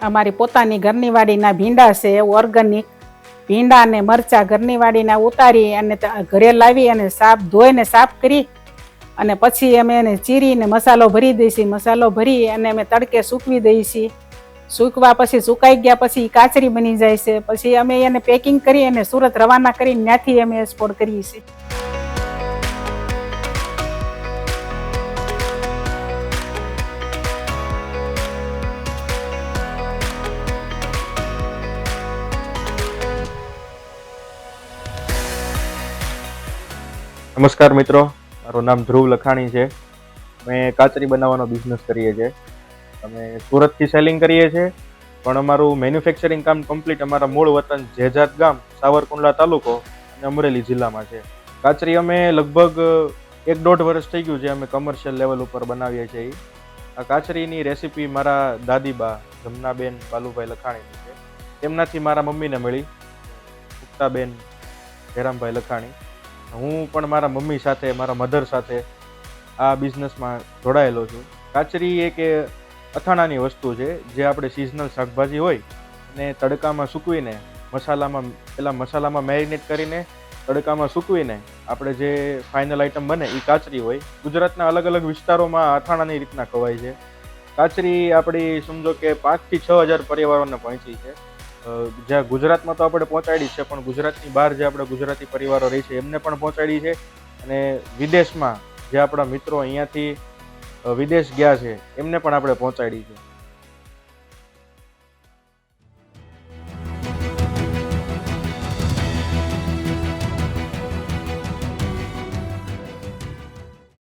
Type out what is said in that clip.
અમારી પોતાની ઘરની વાડીના ભીંડા છે ઓર્ગેનિક ભીંડા અને મરચા ઘરની વાડીના ઉતારી અને ઘરે લાવી અને સાફ ધોઈને સાફ કરી અને પછી અમે એને ચીરીને મસાલો ભરી દઈશી, મસાલો ભરી અને અમે તડકે સૂકવી દઈએ છીએ સૂકવા પછી સુકાઈ ગયા પછી કાચરી બની જાય છે, પછી અમે એને પેકિંગ કરી અને સુરત રવાના કરી ત્યાંથી અમે એક્સપોર્ટ કરીએ છીએ. નમસ્કાર મિત્રો, મારું નામ ધ્રુવ લખાણી છે. અમે કાચરી બનાવવાનો બિઝનેસ કરીએ છીએ. અમે સુરતથી સેલિંગ કરીએ છીએ. પણ અમારું મેન્યુફેક્ચરિંગ કામ કમ્પ્લીટ અમારા મૂળ વતન જેજાત ગામ, સાવરકુંડલા તાલુકો અને અમરેલી જિલ્લામાં છે. કાચરી અમે લગભગ એક દોઢ વર્ષ થઈ ગયું છે અમે કમર્શિયલ લેવલ ઉપર બનાવીએ છીએ આ કાચરીની રેસીપી મારા દાદીબા, જમનાબેન બાલુભાઈ લખાણીની છે. તેમનાથી મારા મમ્મીને મળી. મુક્તાબેન જયરામભાઈ લખાણી. હું પણ મારા મમ્મી સાથે, મારા મધર સાથે આ બિઝનેસમાં જોડાયેલો છું. કાચરી એક અથાણાની વસ્તુ છે, જે આપણે સિઝનલ શાકભાજી હોય ને તડકામાં સૂકવીને, મસાલામાં, પેલા મસાલામાં મેરિનેટ કરીને તડકામાં સૂકવીને આપણે જે ફાઇનલ આઇટમ બને એ કાચરી હોય, ગુજરાતના અલગ અલગ વિસ્તારોમાં અથાણાની રીતના ખવાય છે. કાચરી આપણી, સમજો કે પાંચથી છ હજાર પરિવારોને પહોંચી છે. જ્યાં ગુજરાતમાં તો આપણે પહોંચાડી છે, પણ ગુજરાતની બહાર જે આપણે ગુજરાતી પરિવારો રહે છે, એમને પણ પહોંચાડી છે. અને વિદેશમાં જે આપણા મિત્રો અહીંયાથી વિદેશ ગયા છે, એમને પણ આપણે પહોંચાડી છે.